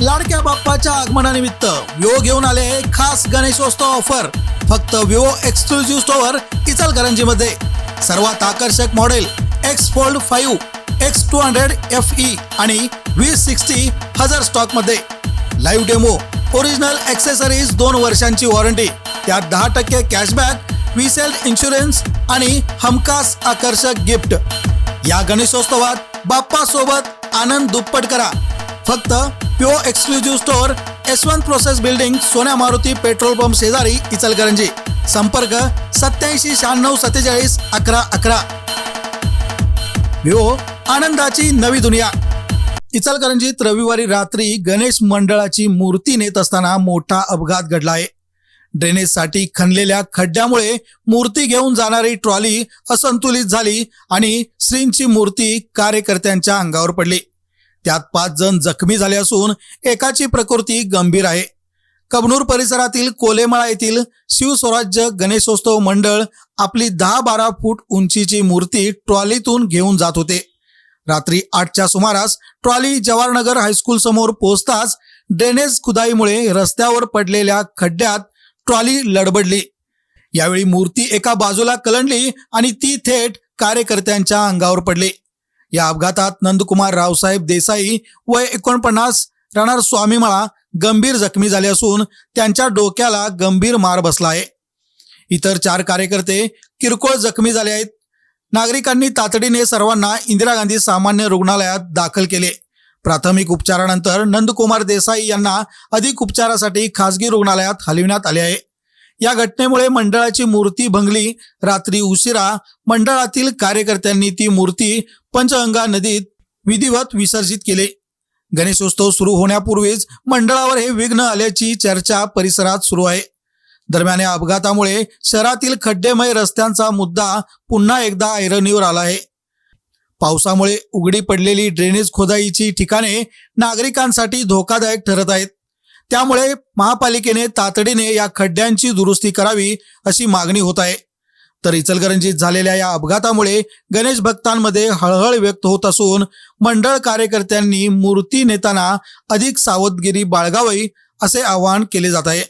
लाडक्या बाप्पाच्या आगमनानिमित्त विवो घेऊन आले खास गणेशोत्सव ऑफर. फक्त विवो एक्सक्लुझिव्ह स्टोअर इचलकरंजीमध्ये. सर्वात आकर्षक model X fold five X two hundred F E आणि व्ही सिक्स्टी हजर स्टॉकमध्ये लाईव्ह डेमो ओरिजिनल ॲक्सेसरीज दोन वर्षांची वॉरंटी त्यात दहा टक्के कॅशबॅक विसेल इन्शुरन्स आणि हमखास आकर्षक गिफ्ट या गणेशोत्सवात बाप्पा सोबत आनंद दुप्पट करा. फक्त pure exclusive store one process building Sonya Maruti petrol pump शेजारी इचलकरंजी. संपर्क सत्याऐंशी शहाण्णव सत्तेचाळीस अकरा अकरा. विवो आनंदाची नवी दुनिया. इचलकरंजीत रविवारी रात्री गणेश मंडळाची मूर्ती नेत असताना मोठा अपघात घडला आहे ड्रेनेजसाठी खणलेल्या खड्ड्यामुळे मूर्ती घेऊन जाणारी ट्रॉली असंतुलित झाली आणि श्रींची मूर्ती कार्यकर्त्यांच्या अंगावर पडली. त्यात पाच जण जखमी झाले असून एकाची प्रकृती गंभीर आहे. कबनूर परिसरातील कोलेमळा येथील शिवस्वराज्य गणेशोत्सव मंडळ आपली दहा बारा फूट उंचीची मूर्ती ट्रॉलीतून घेऊन जात होते. रात्री आठच्या सुमारास ट्रॉली जवाहरनगर हायस्कूल समोर पोहोचताच ड्रेनेज खुदाईमुळे रस्त्यावर पडलेल्या खड्ड्यात ट्रॉली लडबडली. यावेळी मूर्ती एका बाजूला कलंडली आणि ती थेट कार्यकर्त्यांच्या अंगावर पडली. या अपघातात नंदकुमार रावसाहेब देसाई वय एकोणपन्नास राहणार स्वामीमाळा गंभीर जखमी झाले असून त्यांच्या डोक्याला गंभीर मार बसला आहे. इतर चार कार्यकर्ते किरकोळ जखमी झाले आहेत. नागरिकांनी तातडीने सर्वांना इंदिरा गांधी सामान्य रुग्णालयात दाखल केले. प्राथमिक उपचारानंतर नंदकुमार देसाई यांना अधिक उपचारासाठी खासगी रुग्णालयात हलविण्यात आले आहे. या घटनेमुळे मंडळाची मूर्ती भंगली. रात्री उशिरा मंडळातील कार्यकर्त्यांनी ती मूर्ती पंचगंगा नदीत विधिवत विसर्जित केले. गणेशोत्सव सुरू होण्यापूर्वीच मंडळावर हे विघ्न आल्याची चर्चा परिसरात सुरू आहे. दरम्यान या अपघातामुळे शहरातील खड्डेमय रस्त्यांचा मुद्दा पुन्हा एकदा ऐरणीवर आला आहे. पावसामुळे उघडी पडलेली ड्रेनेज खोदाईची ठिकाणे नागरिकांसाठी धोकादायक ठरत आहेत. त्यामुळे महापालिकेने तातडीने या खड्ड्यांची दुरुस्ती करावी अशी मागणी होत आहे. तर इचलकरंजीत झालेल्या या अपघातामुळे गणेश भक्तांमध्ये हळहळ व्यक्त होत असून मंडळ कार्यकर्त्यांनी मूर्ती नेताना अधिक सावधगिरी बाळगावी असे आवाहन केले जात आहे.